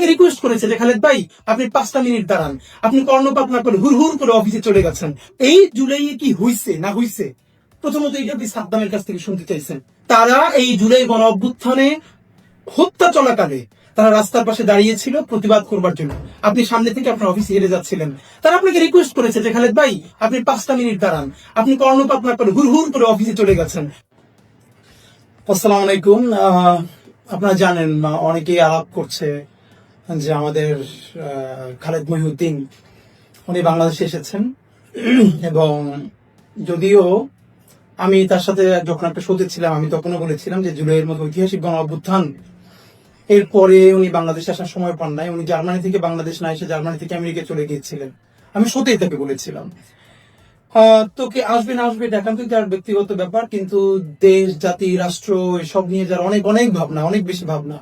আপনাকে রিকোয়েস্ট করেছে যে, খালেদ ভাই, আপনি পাঁচটা মিনিট দাঁড়ান। আপনি কর্ণপাত না করে হুর হুর করে অফিসে চলে গেছেন। এই জুলাই কি হইছে না হইছে? প্রথমত এটা আপনি সাদ্দামের কাছ থেকে শুনতে চাইছেন। তারা এই জুলাই গণ অভ্যুত্থানে হত্যা চলাকালে তারা রাস্তার পাশে দাঁড়িয়েছিল প্রতিবাদ করবার জন্য। আপনি সামনে থেকে আপনার অফিসে হেরে যাচ্ছিলেন। তারা আপনাকে রিকোয়েস্ট করেছে যে, খালেদ ভাই, আপনি পাঁচটা মিনিট দাঁড়ান। আপনি কর্ণপাত না করে হুর হুর করে অফিসে চলে গেছেন। আসসালামু আলাইকুম। আপনারা জানেন, অনেকেই আলাপ করছে। যে আমাদের খালেদ মহিউদ্দিন, উনি বাংলাদেশে এসেছেন। এবং যদিও আমি তার সাথে যখন একটা শোতে ছিলাম, আমি তখনও বলেছিলাম যে জুলাইয়ের মতো ঐতিহাসিক গণ অভ্যুত্থান, এরপরে উনি বাংলাদেশে আসার সময় পান নাই। উনি জার্মানি থেকে বাংলাদেশ না এসে জার্মানি থেকে আমেরিকা চলে গিয়েছিলেন। আমি সত্যি তাকে বলেছিলাম। তো কে আসবে না আসবে এটা একান্তই তার ব্যক্তিগত ব্যাপার, কিন্তু দেশ, জাতি, রাষ্ট্র, এসব নিয়ে যার অনেক অনেক ভাবনা, অনেক বেশি ভাবনা।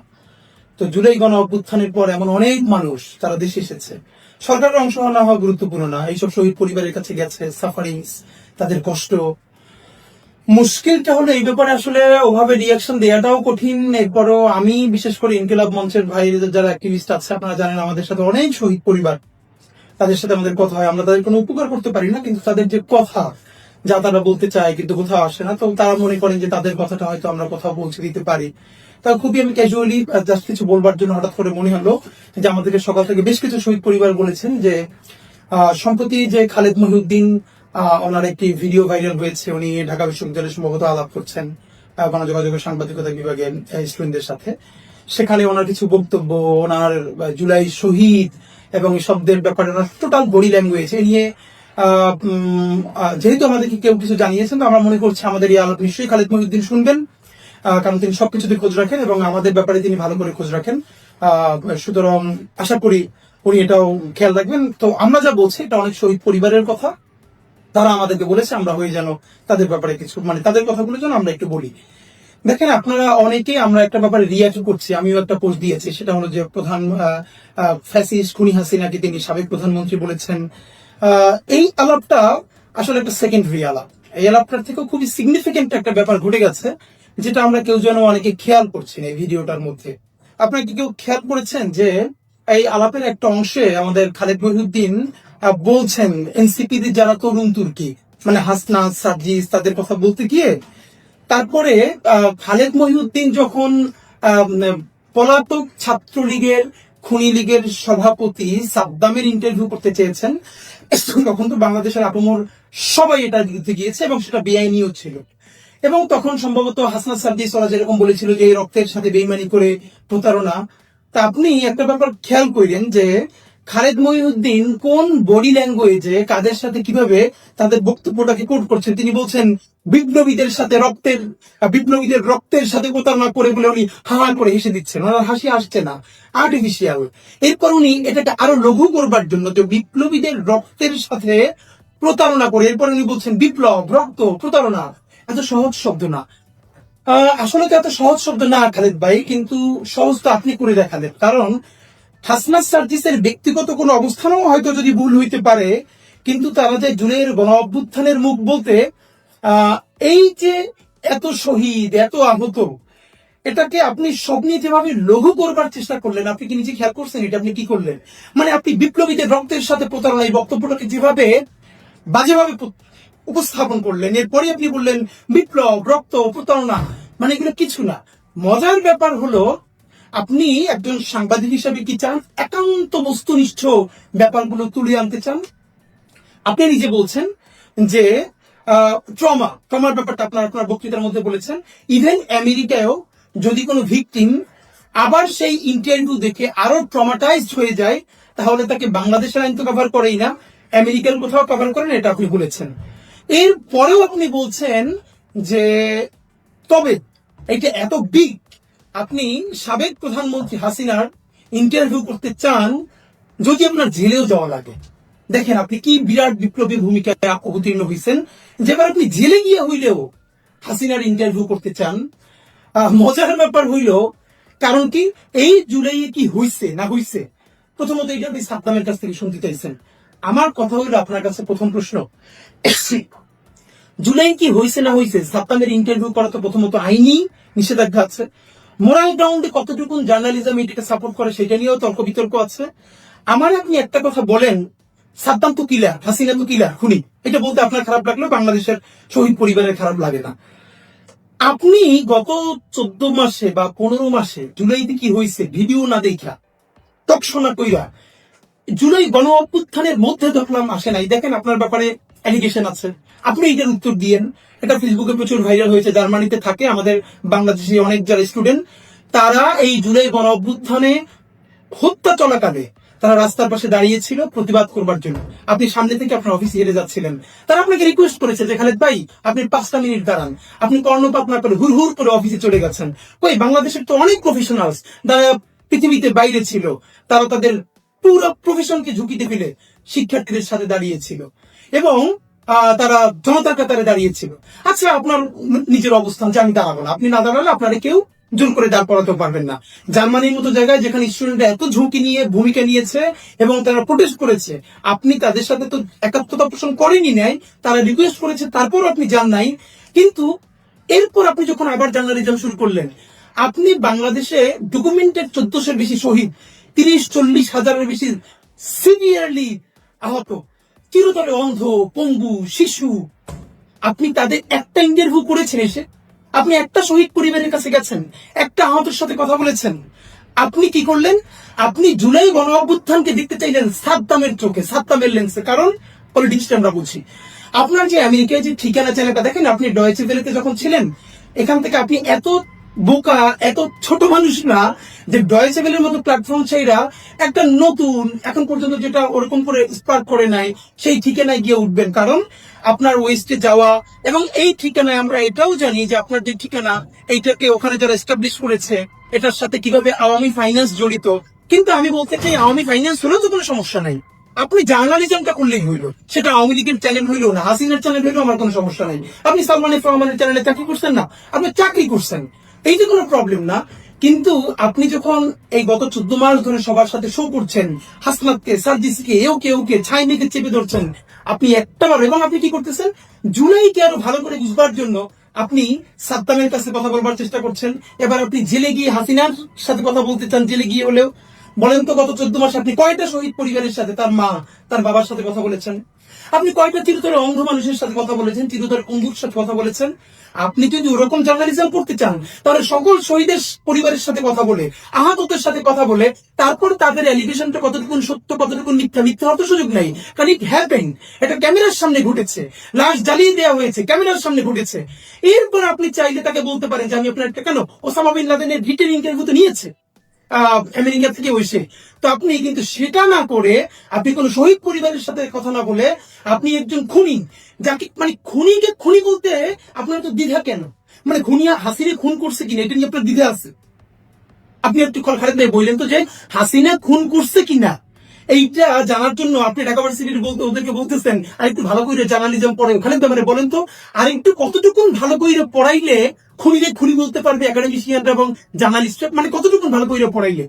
তো জুলাই গণ অভ্যুত্থানের পর এমন অনেক মানুষ তারা দেশে এসেছে। সরকারের অংশ না হওয়া গুরুত্বপূর্ণ না, এইসব শহীদ পরিবারের কাছে গেছে সাফারিংস তাদের কষ্ট। মুশকিলটা হলো এই ব্যাপারে আসলে ওভাবে রিয়াকশন দেওয়াটাও কঠিন। এরপরও আমি, বিশেষ করে ইনকিলাব মঞ্চের ভাই যারা অ্যাক্টিভিস্ট আছে, আপনারা জানেন আমাদের সাথে অনেক শহীদ পরিবার। তাদের সাথে আমাদের কথা হয়, আমরা তাদের কোনো উপকার করতে পারি না, কিন্তু তাদের যে কথা যা তারা বলতে চায়, কিন্তু কোথাও আসে না। তো তারা মনে করেন যে তাদের কথাটা হয়তো আমরা কোথাও পৌঁছে দিতে পারি। তা খুবই আমি ক্যাজুয়ালি জাস্ট কিছু বলবার জন্য হঠাৎ করে মনে হলো যে আমাদেরকে সকাল থেকে বেশ কিছু শহীদ পরিবার বলেছেন যে সম্প্রতি যে খালেদ মহিউদ্দিন ওনার একটি ভিডিও ভাইরাল হয়েছে, উনি ঢাকা বিশ্ববিদ্যালয়ে সম্ভবত আলাপ করছেন গণযোগাযোগ সাংবাদিকতা বিভাগের স্টুডেন্টদের সাথে। সেখানে ওনার কিছু বক্তব্য, ওনার জুলাই শহীদ এবং শব্দের ব্যাপারে ওনার টোটাল বডি ল্যাঙ্গুয়েজ এ নিয়ে যেহেতু আমাদেরকে কেউ কিছু জানিয়েছেন, তো আমরা মনে করছি আমাদের এই আলাপ নিশ্চয়ই খালেদ মহিউদ্দিন শুনবেন। কারণ তিনি সবকিছুতে খোঁজ রাখেন এবং আমাদের ব্যাপারে তিনি ভালো করে খোঁজ রাখেন। সুতরাং আশা করি উনি এটাও খেয়াল রাখবেন। তো আমরা যা বলছি, এটা অনেক শহীদ পরিবারের কথা। তারা আমাদেরকে বলেছে, আমরা হয়ে যেন তাদের ব্যাপারে কিছু মানে তাদের কথাগুলো যেন আমরা একটু বলি। দেখেন, আপনারা অনেকেই আমরা একটা ব্যাপারে রিয়াক্ট করছি, আমিও একটা পোস্ট দিয়েছি। সেটা হলো যে প্রধান ফ্যাসিস্ট খুনি হাসিনাকে তিনি সাবেক প্রধানমন্ত্রী বলেছেন। এই আলাপটা আসলে একটা সেকেন্ড সেকেন্ডারি আলাপ। এই আলাপটার থেকেও খুবই সিগনিফিকেন্ট একটা ব্যাপার ঘটে গেছে, যেটা আমরা কেউ যেন অনেকে খেয়াল করছি এই ভিডিওটার মধ্যে। আপনারা কি কেউ খেয়াল করেছেন যে এই আলাপের একটা অংশে আমাদের খালেদ মহিউদ্দিন বলছেন এনসিপি যারা তরুণ তুর্কি মানে হাসনা সাজিস তাদের কথা বলতে গিয়ে, তারপরে খালেদ মহিউদ্দিন যখন পলাতক ছাত্রলীগের, খুনি লীগের সভাপতি সাদ্দামের ইন্টারভিউ করতে চেয়েছেন তখন তো বাংলাদেশের আপমর সবাই এটা দিতে গিয়েছে এবং সেটা বেআইনিও ছিল। এবং তখন সম্ভবত হাসনা সাদ্দি সরাজ যেরকম বলেছিল যে রক্তের সাথে বেইমানি করে প্রতারণা, তা আপনি একটা ব্যাপার খেয়াল করিলেন যে খালেদ মহিউদ্দিন কোন বডি ল্যাঙ্গুয়েজে কাদের সাথে কীভাবে তাদের বক্তব্যটাকে কোট করছেন? তিনি বলছেন, বিপ্লবীদের সাথে রক্তের, বিপ্লবীদের রক্তের সাথে প্রতারণা করে বলে উনি হা হা করে হেসে দিচ্ছেন। ওনার হাসি আসছে না। আর্টিফিশিয়াল এরপর উনি এটাকে আরও লঘু করবার জন্য যে বিপ্লবীদের রক্তের সাথে প্রতারণা করে, এরপর উনি বলছেন, বিপ্লব, রক্ত, প্রতারণা। এত সহজ শব্দ না। আসলে তো এত সহজ শব্দ না খালেদ ভাই, কিন্তু সহজ তো আপনি করে দেখালেন। কারণ হাসনাত সার্জিসের ব্যক্তিগত কোনো অবস্থানও হয়তো যদি ভুল হইতে পারে, কিন্তু তারা যে জুনের গণ অভ্যুত্থানের মুখ বলতে এই যে এত শহীদ, এত আহত, এটাকে আপনি স্বপ্নে যেভাবে লঘু করবার চেষ্টা করলেন, আপনি কি নিজে খেয়াল করছেন এটা আপনি কি করলেন? মানে আপনি বিপ্লবীদের রক্তের সাথে প্রতারণা, এই বক্তব্যটাকে যেভাবে বাজেভাবে উপস্থাপন করলেন, এরপরে আপনি বললেন বিপ্লব, রক্ত, প্রতারণা মানে এগুলো কিছু না। মজার ব্যাপার হলো আপনি একজন সাংবাদিক হিসাবে কি চান? একান্ত বস্তুনিষ্ঠ ব্যাপারগুলো তুলে আনতে চান? আপনি নিজে বলছেন যে ট্রমা, ট্রমার ব্যাপারটা আপনার আপনার বক্তৃতার মধ্যে বলেছেন। ইভেন আমেরিকায়ও যদি কোনো ভিকটিম আবার সেই ইন্টারভিউ দেখে আরও ট্রমাটাইজড হয়ে যায়, তাহলে তাকে বাংলাদেশের আইন তো কভার করেই না, আমেরিকান কোথাও কভার করেন এটা আপনি বলেছেন। এর পরেও আপনি বলছেন যে, তবে এটা এত বিগ আপনি সাবেক প্রধানমন্ত্রী হাসিনার ইন্টারভিউ করতে চান, যদি আপনার জেলেও যাওয়া লাগে। দেখেন আপনি কি বিরাট বিপ্লবী ভূমিকায় অবতীর্ণ হয়েছেন যেবার আপনি জেলে গিয়ে হইলেও হাসিনার ইন্টারভিউ করতে চান মজার ব্যাপার হইল, কারণ কি এই জুলাইয়ে কি হইছে, না হইছে, প্রথমত এটা আপনি সাদ্দামের কাছ থেকে শুনতে চাইছেন। আমার কথা হইল আপনার কাছে প্রথম প্রশ্ন। জুলাই কি হয়েছে না হয়েছে সাপ্তামের ইন্টারভিউ করা তো প্রথমত আইনি নিষেধাজ্ঞা আছে। মোরাল গ্রাউন্ডে কতটুকু জার্নালিজম এটাকে সাপোর্ট করে সেটা নিয়েও তর্ক বিতর্ক আছে। আমার আপনি একটা কথা বলেন, সাদ্দাম তো কিলা হাসিনা তো কিলা খুনি। এটা বলতে আপনার খারাপ লাগল বাংলাদেশের শহীদ পরিবারের খারাপ লাগে না। আপনি গত চোদ্দ মাসে বা পনেরো মাসে, জুলাইতে কি হয়েছে ভিডিও না দেখা তৎসনা কইরা, জুলাই গণ অভ্যুত্থানের মধ্যে দেখলাম আসে নাই। দেখেন আপনার ব্যাপারে অ্যালিগেশন আছে। আপনি এটার উত্তর দিয়েন। এটা ফেসবুকে প্রচুর ভাইরাল হয়েছে। জার্মানিতে থাকে আমাদের বাংলাদেশি অনেক যারা স্টুডেন্ট তারা এই জুলাই গণ অভ্যুত্থানে হত্যা চলাকালে তারা রাস্তার পাশে দাঁড়িয়েছিল প্রতিবাদ করবার জন্য। আপনি সামনে থেকে আপনার অফিসে হেরে যাচ্ছিলেন। তারা আপনাকে রিকোয়েস্ট করেছে যে, খালেদ ভাই, আপনি পাঁচটা মিনিট দাঁড়ান। আপনি কর্ণপাত না করে হুর হুর করে অফিসে চলে গেছেন। কই, বাংলাদেশের তো অনেক প্রফেশনালস যারা পৃথিবীতে বাইরে ছিল, তারা তাদের পুরো প্রফেশনকে ঝুঁকিতে ফেলে শিক্ষার্থীদের সাথে দাঁড়িয়েছিল। এবং তারা জনতার কাতারে দাঁড়িয়েছিল। আচ্ছা আপনার নিজের অবস্থান যে আমি দাঁড়াবো না। আপনি না দাঁড়ালে আপনারা কেউ জোর করে দাঁড় করাতে পারবেন না। জার্মানির মতো জায়গায় যেখানে স্টুডেন্টরা এত ঝুঁকি নিয়ে ভূমিকা নিয়েছে এবং তারা প্রোটেস্ট করেছে, আপনি তাদের সাথে তো একাত্মতা পোষণ করেনি নাই, তারা রিকোয়েস্ট করেছে তারপর আপনি যান নাই। কিন্তু এরপর আপনি যখন আবার জার্নালিজম শুরু করলেন, আপনি বাংলাদেশে ডকুমেন্টেড চোদ্দশোর বেশি শহীদ, তিরিশ, চল্লিশ হাজারের বেশি সিভিয়ারলি আহত। চিরতরে অন্ধ, পঙ্গু, শিশু। আপনি তাদের একটা ইন্টারভিউ করেছেন এসে। আপনি একটা শহীদ পরিবারের কাছে গেছেন, একটা আহতের সাথে কথা বলেছেন। আপনি কি করলেন? আপনি জুলাই গণ অভ্যুত্থানকে দেখতে চাইলেন সাদ্দামের চোখে, সাদ্দামের লেন্সে। কারণ পলিটিক্সটা আমরা বুঝি আপনার যে আমেরিকায় যে ঠিকানা, চ্যানেলটা দেখেন, আপনি ডয়েচে ভেলেতে যখন ছিলেন, এখান থেকে আপনি এত বোকা, এত ছোট মানুষ না যে ডয়েচে ভেলের মতো প্ল্যাটফর্ম চাইরা একটা নতুন, এখন পর্যন্ত যেটা ওরকম করে স্পার্ক করে নাই, সেই ঠিকানায় গিয়ে উঠবেন। কারণ আপনার ওয়েস্টে যাওয়া এবং এই ঠিকানায় আমরা এটাও জানি যে আপনার যে ঠিকানা, এইটাকে ওখানে যারা এস্টাবলিশ করেছে, এটার সাথে কীভাবে আওয়ামী ফাইন্যান্স জড়িত। কিন্তু আমি বলতে চাই, আওয়ামী ফাইন্যান্স হলেও তো কোনো সমস্যা নাই। আপনি জার্নালিজমটা করলেই হইল। সেটা আওয়ামী লীগের চ্যানেল হইল না, হাসিনার চ্যানেল হইল আমার কোনো সমস্যা নাই। আপনি সালমান এফ রহমানের চ্যানেলে চাকরি করছেন না, আপনি চাকরি করছেন। এইটা কোনো প্রবলেম না, কিন্তু আপনি যখন এই গত চোদ্দ মাস ধরে সবার সাথে শো করছেন, হাসনাতকে, সার্জিসকে, এও কে ওকে ছাই মেঘে চেপে ধরছেন, আপনি একটা বার, এবং আপনি কি করতেছেন? জুলাইকে আরও ভালো করে বুঝবার জন্য আপনি সাদ্দামের কাছে কথা বলবার চেষ্টা করছেন। এবার আপনি জেলে গিয়ে হাসিনার সাথে কথা বলতে চান, জেলে গিয়ে হলেও বলেন তো গত চোদ্দ মাসে আপনি কয়টা শহীদ পরিবারের সাথে, তার মা, তার বাবার সাথে কথা বলেছেন? আপনি কয়টা চিরতরে অন্ধ মানুষের সাথে কথা বলেছেন চিরতরে অন্ধুর সাথে কথা বলেছেন? আপনি যদি ওরকম জার্নালিজম করতে চান, তাহলে সকল শহীদের পরিবারের সাথে কথা বলে, আহতদের সাথে কথা বলে, তারপর তাদের অ্যালিগেশনটা কতটুকু সত্য কতটুকু মিথ্যা মিথ্যা হওয়ার সুযোগ নেই। কারণ ইট হ্যাপেন এটা ক্যামেরার সামনে ঘটেছে। লাশ জ্বালিয়ে দেওয়া হয়েছে, ক্যামেরার সামনে ঘটেছে। এরপর আপনি চাইলে তাকে বলতে পারেন যে, আমি আপনার কেন? ওসামা বিন লাদেনের রিটেন ইন্টারভিউ তো নিয়েছে। আমেরিকা থেকে বসে। তো আপনি কিন্তু সেটা না করে আপনি কোন শহীদ পরিবারের সাথে কথা না বলে আপনি একজন খুনি, যাকে মানে খুনিকে খুনি বলতে আপনার তো দ্বিধা কেন? মানে খুনিয়া হাসিনে খুন করছে কিনা, এটা নিয়ে আপনার দ্বিধা আছে? আপনি একটু খালেদ ভাই বললেন তো যে হাসিনা খুন করছে কিনা? এইটা জানার জন্য আপনি ঢাকা ভার্সিটির বলতে ওদেরকে বলতেছেন, আরেকটু ভালো করে জার্নালিজম পড়েন। খালেদ ভাই মানে বলেন তো আর একটু কতটুকু ভালো করে পড়াইলে খুনিরে খুনি বলতে পারবে একাডেমিশিয়ানরা এবং জার্নালিস্টরা মানে কতটুকু ভালো করে পড়াইলে?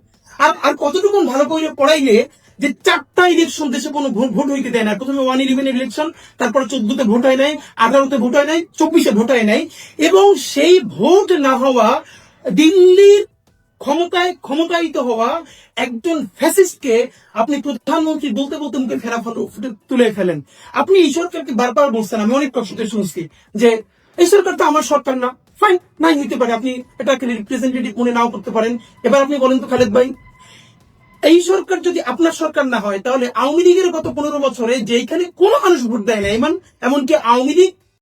আর আর কতটুকু ভালো করে পড়াইলে যে চারটা ইলেকশন দেশে কোনো ভোট হইতে দেয় না। প্রথমে ওয়ান ইলেভেন ইলেকশন তারপর চোদ্দতে ভোট হয় নাই, আঠারোতে ভোট হয় নাই, চব্বিশে ভোট হয় নাই। এবং সেই ভোট না হওয়া, দিল্লির ক্ষমতায় ক্ষমতায়িত হওয়া একজন ফ্যাসিস্টকে আপনি প্রধানমন্ত্রী বলতে বলতে মুখে ফেরা তুলে ফেলেন। আপনি এই সরকারকে বারবার বলছেন, আমি অনেক কষ্টে শুনছি যে এই সরকার তো আমার সরকার না। ফাইন নাই হইতে পারে। আপনি এটাকে রিপ্রেজেন্টেটিভ মনে নাও করতে পারেন। এবার আপনি বলেন তো, খালেদ ভাই, এই সরকার যদি আপনার সরকার না হয়, তাহলে আওয়ামী লীগের গত পনেরো বছরে যেখানে কোনো মানুষ ভোট দেয় না এমন এমনকি আওয়ামী লীগ